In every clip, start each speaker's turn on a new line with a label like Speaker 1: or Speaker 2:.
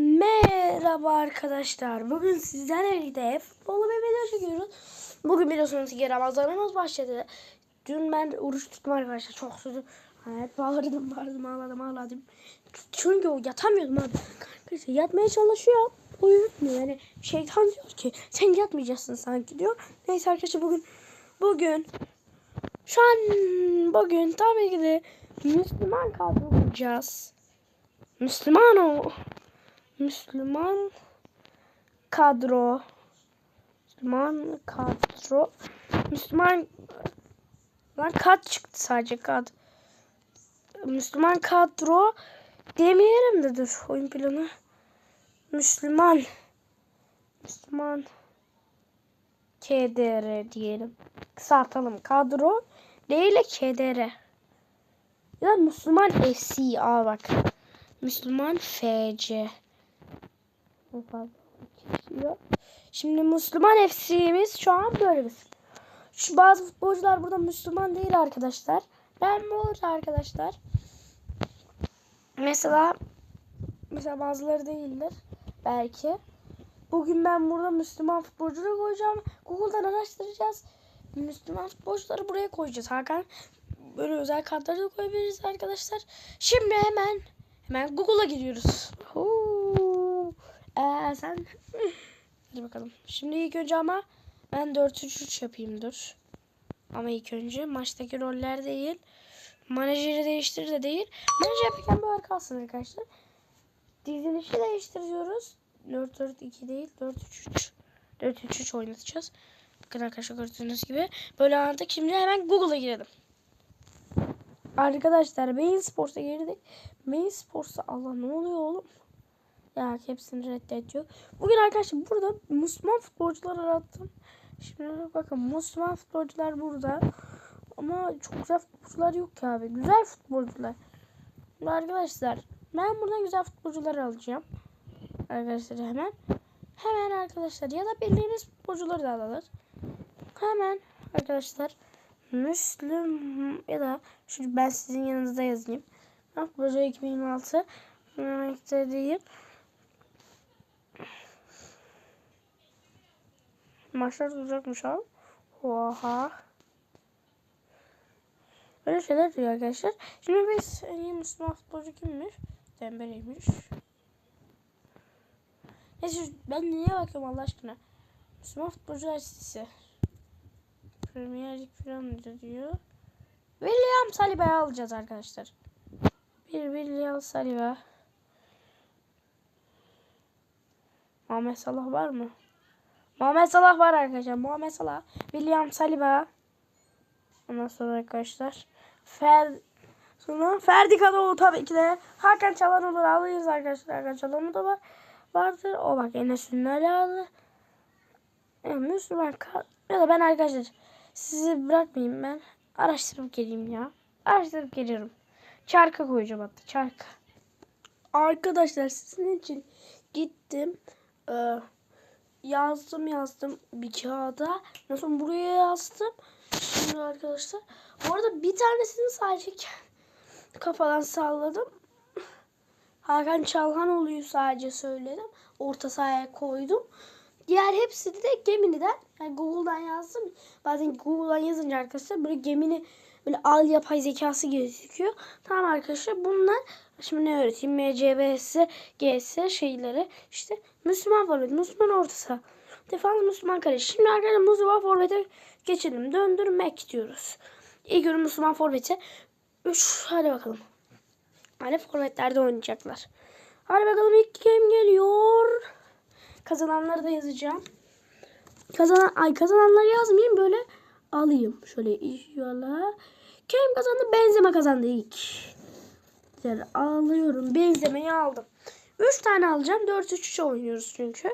Speaker 1: Merhaba arkadaşlar. Bugün sizlerle birlikte futbolu bir video çekiyoruz. Bugün biliyorsunuz ki Ramazanımız başladı. Dün ben oruç tuttum arkadaşlar. Çok sürdüm. Evet bağırdım bağırdım ağladım ağladım. Çünkü yatamıyordum abi. Arkadaşlar yatmaya çalışıyor. O yutmuyor. Yani şeytan diyor ki sen yatmayacaksın sanki diyor. Neyse arkadaşlar bugün bugün şu an bugün tabii ki de Müslüman kadro bulacağız. Müslüman o. Müslüman kadro. Müslüman kadro. Müslüman lan kat çıktı sadece kad. Müslüman kadro demeyelim de oyun planı. Müslüman Müslüman KDR diyelim. Kısaltalım. Kadro de KDR. Ya Müslüman FC. Aa bak. Müslüman FC. Şimdi Müslüman FC'miz şu an böyle bir. Şu bazı futbolcular burada Müslüman değil arkadaşlar. Ben bu arkadaşlar. Mesela mesela bazıları değildir belki. Bugün ben burada Müslüman futbolcuları koyacağım. Google'dan araştıracağız. Müslüman futbolcuları buraya koyacağız. Hakan böyle özel kartları da koyabiliriz arkadaşlar. Şimdi hemen hemen Google'a giriyoruz. Huu. Ee, sen Hadi bakalım. Şimdi ilk önce ama ben 4-3-3 yapayım dur. Ama ilk önce maçtaki roller değil. Menajeri değiştir de değil. Menajer yaparken böyle kalsın arkadaşlar. Dizilişi değiştiriyoruz. 4-4-2 değil 4-3-3. 4-3-3 oynatacağız. Bakın arkadaşlar gördüğünüz gibi. Böyle anladık. Şimdi hemen Google'a girelim. Arkadaşlar Bein Sports'a girdik. Bein Sports'a Allah ne oluyor oğlum? Ya hepsini reddediyor. Bugün arkadaşlar burada Müslüman futbolcular arattım. Şimdi bakın Müslüman futbolcular burada. Ama çok güzel futbolcular yok ki abi. Güzel futbolcular. Şimdi arkadaşlar ben buradan güzel futbolcular alacağım. Arkadaşlar hemen. Hemen arkadaşlar ya da bildiğiniz futbolcuları da alırız. Hemen arkadaşlar Müslüm ya da şu ben sizin yanınızda yazayım. Futbolcu 2026 istediğim Maçlar uzakmış abi. Oha. Böyle şeyler diyor arkadaşlar. Şimdi biz en iyi Müslüman futbolcu kimmiş? Dembele'ymiş. Neyse ben niye bakıyorum Allah aşkına? Müslüman futbolcular listesi. Premier Lig falan diyor. William Saliba'yı alacağız arkadaşlar. Bir William Saliba. Muhammed Salah var mı? Muhammed Salah var arkadaşlar. Muhammed Salah. William Saliba. Ondan sonra arkadaşlar. Fer sonra Ferdi Kadıoğlu tabii ki de. Hakan Çalhanoğlu alırız arkadaşlar. Hakan Çalhanoğlu da var. Vardır. O bak Enes Ünlü aldı. Yani Müslüman ya da ben arkadaşlar sizi bırakmayayım ben. Araştırıp geleyim ya. Araştırıp geliyorum. Çarka koyacağım hatta. Çarka. Arkadaşlar sizin için gittim. Ee, yazdım yazdım bir kağıda. Nasıl buraya yazdım. Şimdi arkadaşlar. Bu arada bir tanesini sadece kafadan salladım. Hakan Çalhanoğlu'yu sadece söyledim. Orta sahaya koydum. Diğer hepsini de Gemini'den yani Google'dan yazdım. Bazen Google'dan yazınca arkadaşlar böyle Gemini böyle al yapay zekası gözüküyor. Tamam arkadaşlar bunlar şimdi ne öğreteyim? MCBS, GS şeyleri işte Müslüman forvet, Müslüman orta saha. Defans Müslüman kale. Şimdi arkadaşlar Müslüman forvete geçelim. Döndürmek diyoruz. İlk ürün Müslüman forvete. 3 hadi bakalım. Hadi forvetlerde oynayacaklar. Hadi bakalım ilk kim geliyor? Kazananları da yazacağım. Kazanan ay kazananları yazmayayım böyle alayım. Şöyle inşallah. Kim kazandı? Benzeme kazandı ilk. Güzel alıyorum. Benzemeyi aldım. 3 tane alacağım. 4-3-3 oynuyoruz çünkü.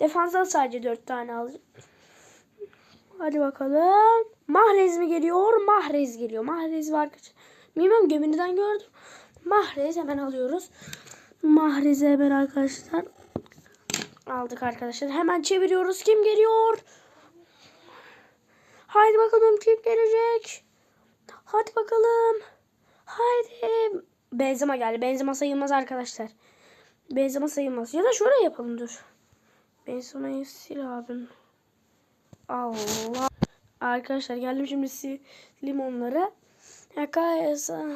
Speaker 1: Defanstan sadece 4 tane alacağım. Hadi bakalım. Mahrez mi geliyor? Mahrez geliyor. Mahrez var. Bilmem gemiden gördüm. Mahrez hemen alıyoruz. Mahrez'i hemen arkadaşlar. Aldık arkadaşlar. Hemen çeviriyoruz. Kim geliyor? Haydi bakalım kim gelecek? Hadi bakalım. Haydi. Benzema geldi. Benzema sayılmaz arkadaşlar. Benzema sayılmaz. Ya da şöyle yapalım dur. Benzema'yı sil abim. Allah. Arkadaşlar geldim şimdi sileyim onları. Hakayasa.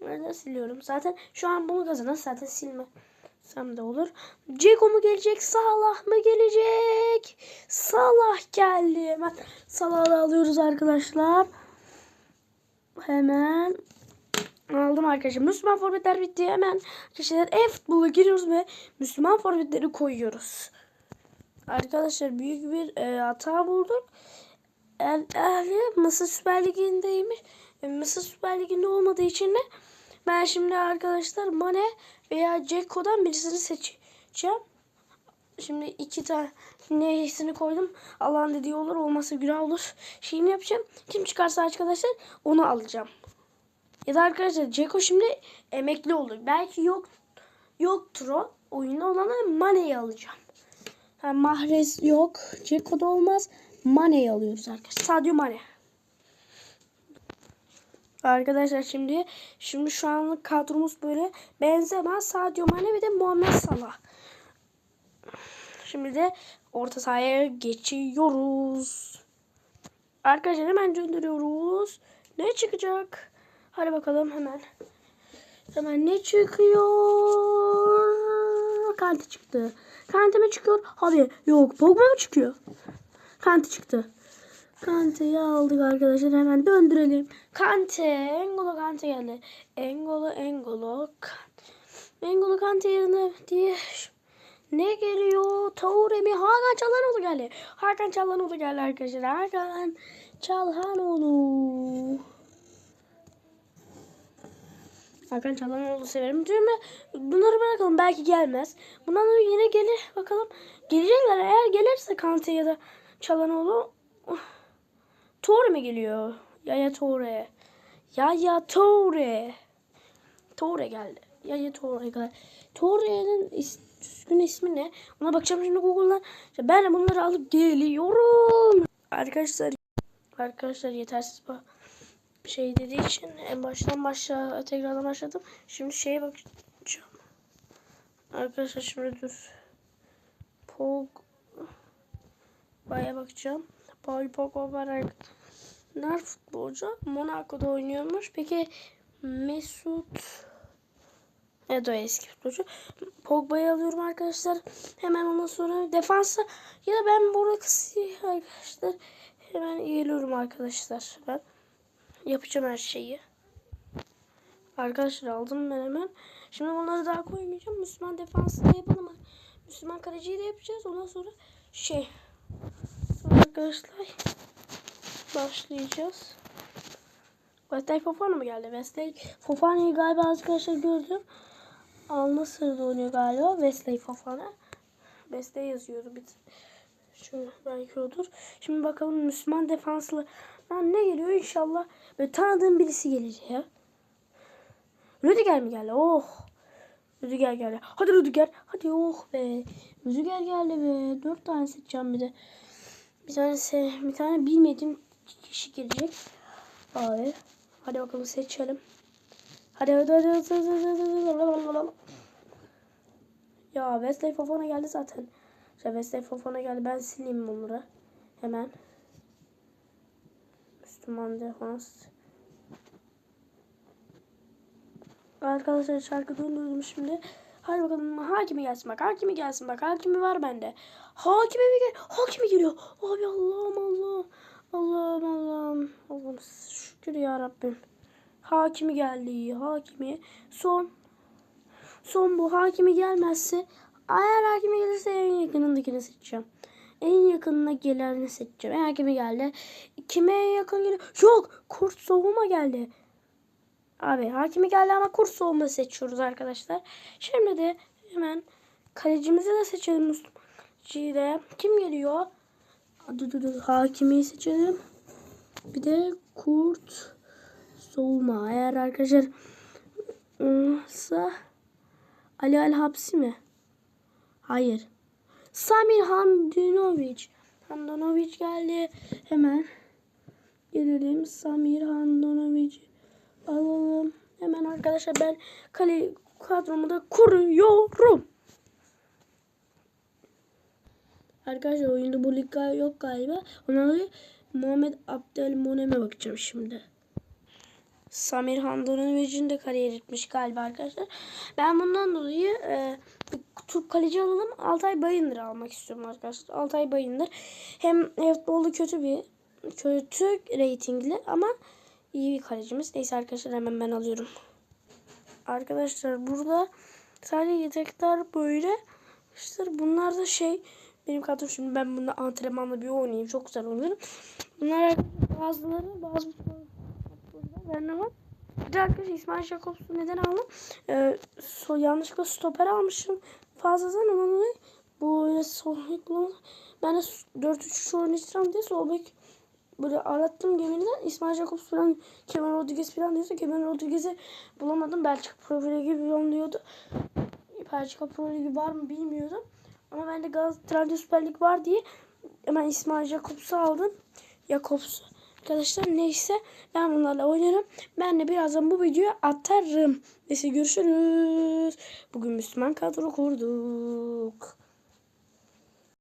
Speaker 1: Nerede siliyorum? Zaten şu an bunu kazanan zaten silmesem de olur. Ceko mu gelecek? Salah mı gelecek? Salah geldi. Hemen Salah'ı da alıyoruz arkadaşlar. Hemen aldım arkadaşlar. Müslüman forvetler bitti. Hemen arkadaşlar e-futbola giriyoruz ve Müslüman forvetleri koyuyoruz. Arkadaşlar büyük bir e, hata bulduk. El Ehli Mısır Süper Ligi'ndeymiş. E, Mısır Süper Ligi'nde olmadığı için de ben şimdi arkadaşlar Mane veya Ceko'dan birisini seçeceğim. Şimdi iki tane neyesini koydum. Allah'ın dediği olur olmasa günah olur. Şeyini yapacağım. Kim çıkarsa arkadaşlar onu alacağım. Ya da arkadaşlar Ceko şimdi emekli olur. Belki yok yoktur o. Oyunda olanı Mane'yi alacağım. Ha, Mahrez yok. Ceko da olmaz. Mane'yi alıyoruz arkadaşlar. Sadio Mane. Arkadaşlar şimdi şimdi şu anlık kadromuz böyle Benzema, Sadio Mane ve de Muhammed Salah. Şimdi de orta sahaya geçiyoruz. Arkadaşlar hemen gönderiyoruz. Ne çıkacak? Hadi bakalım hemen. Hemen ne çıkıyor? Kante çıktı. Kante mi çıkıyor? Hadi yok. Pogba mı çıkıyor? Kante çıktı. Kante'yi aldık arkadaşlar. Hemen döndürelim. Kante. Engolo Kante geldi. Engolo Engolo Kante. Engolo Kante yerine diye ne geliyor? Taure mi? Hakan Çalhanoğlu geldi. Hakan Çalhanoğlu geldi arkadaşlar. Hakan Çalhanoğlu. Hakan Çalhanoğlu severim. Mi? Bunları bırakalım. Belki gelmez. Bundan yine gelir. Bakalım. Gelecekler. Eğer gelirse Kante ya da Çalhanoğlu. Toure mi geliyor? Yaya Toure. Yaya Toure. Toure geldi. Yaya Toure geldi. Toure'nin is düzgün ismi ne? Ona bakacağım şimdi Google'dan. İşte ben bunları alıp geliyorum. Arkadaşlar arkadaşlar yetersiz bu şey dediği için en baştan başla tekrardan başladım. Şimdi şeye bakacağım. Arkadaşlar şimdi dur. Pog Baya bakacağım. Paul Pogba var. Nerede futbolcu? Monaco'da oynuyormuş. Peki Mesut Evet o eski futbolcu. Pogba'yı alıyorum arkadaşlar. Hemen ondan sonra defansa ya da ben burada kısayım arkadaşlar. Hemen geliyorum arkadaşlar. Ben yapacağım her şeyi. Arkadaşlar aldım ben hemen. Şimdi bunları daha koymayacağım. Müslüman defansı da yapalım. Müslüman kaleciyi de yapacağız. Ondan sonra şey arkadaşlar başlayacağız. Wesley Fofana mı geldi? Wesley Fofana'yı galiba arkadaşlar gördüm. Al Nasır'da oynuyor galiba. Wesley Fofana. Wesley yazıyordu. Bir Şöyle belki odur. Şimdi bakalım Müslüman defanslı. Lan ne geliyor inşallah. Böyle tanıdığım birisi gelecek ya. Rüdiger mi geldi? Oh. Rüdiger geldi. Hadi Rüdiger. Hadi oh be. Rüdiger geldi be. Dört tane seçeceğim bir de. Bir tane, bir tane bilmediğim kişi gelecek. Abi. Hadi bakalım seçelim. Hadi hadi hadi hadi hadi hadi hadi. Ya Wesley Fofana geldi zaten. İşte Wesley Fofana geldi. Ben sileyim bunları. Hemen. Müslüman defans. Arkadaşlar şarkı döndürdüm şimdi. Hadi bakalım hakimi gelsin bak. Hakimi gelsin bak. Hakimi var bende. Hakimi mi gel? Hakimi geliyor. Abi Allah'ım Allah'ım. Allah'ım Allah'ım. Allah'ım şükür ya Rabbim. Hakimi geldi. Hakimi. Son. Son bu. Hakimi gelmezse. Eğer hakimi gelirse en yakınındakini seçeceğim. En yakınına geleni seçeceğim. En hakimi geldi. Kime yakın geliyor? Yok. Kurt soğuma geldi. Abi hakimi geldi ama kurt soğuma seçiyoruz arkadaşlar. Şimdi de hemen kalecimizi de seçelim Müslümancıyı de. Kim geliyor? Dur dur dur. Hakimi seçelim. Bir de kurt soğuma. Eğer arkadaşlar ıı, Ali Al Hapsi mi? Hayır. Samir Handanovic. Handanovic geldi. Hemen gelelim. Samir Handanovic alalım. Hemen arkadaşlar ben kale kadromu da kuruyorum. Arkadaşlar oyunda bu lig yok galiba. Ona dolayı Muhammed Abdelmunem'e bakacağım şimdi. Samir Handanoviç'in de kariyer etmiş galiba arkadaşlar. Ben bundan dolayı e, Türk kaleci alalım. Altay Bayındır almak istiyorum arkadaşlar. Altay Bayındır. Hem futbolda kötü bir kötü reytingli ama iyi bir kalecimiz. Neyse arkadaşlar hemen ben alıyorum. Arkadaşlar burada sadece yetenekler böyle. İşte bunlar da şey benim kadrom şimdi ben bunda antrenmanla bir oynayayım. Çok güzel oynarım. Bunlar bazıları bazı futbolcular var? Bir de arkadaşlar İsmail Jakobs'u neden aldım? Ee, so, yanlışlıkla stoper almışım fazladan ama bu öyle sol. Ben de 4-3-3 oynayacağım diye sol bek böyle arattım gemiden İsmail Jakobs falan Kevin Rodriguez falan diyorsa Kevin Rodriguez'i bulamadım. Belçika profili gibi yon diyordu. Belçika profili var mı bilmiyorum. Ama ben de Galatasaray'da Süper Lig var diye hemen İsmail Jakobs'u aldım. Jakobs. Arkadaşlar neyse ben bunlarla oynarım. Ben de birazdan bu videoyu atarım. Neyse görüşürüz. Bugün Müslüman kadro kurduk.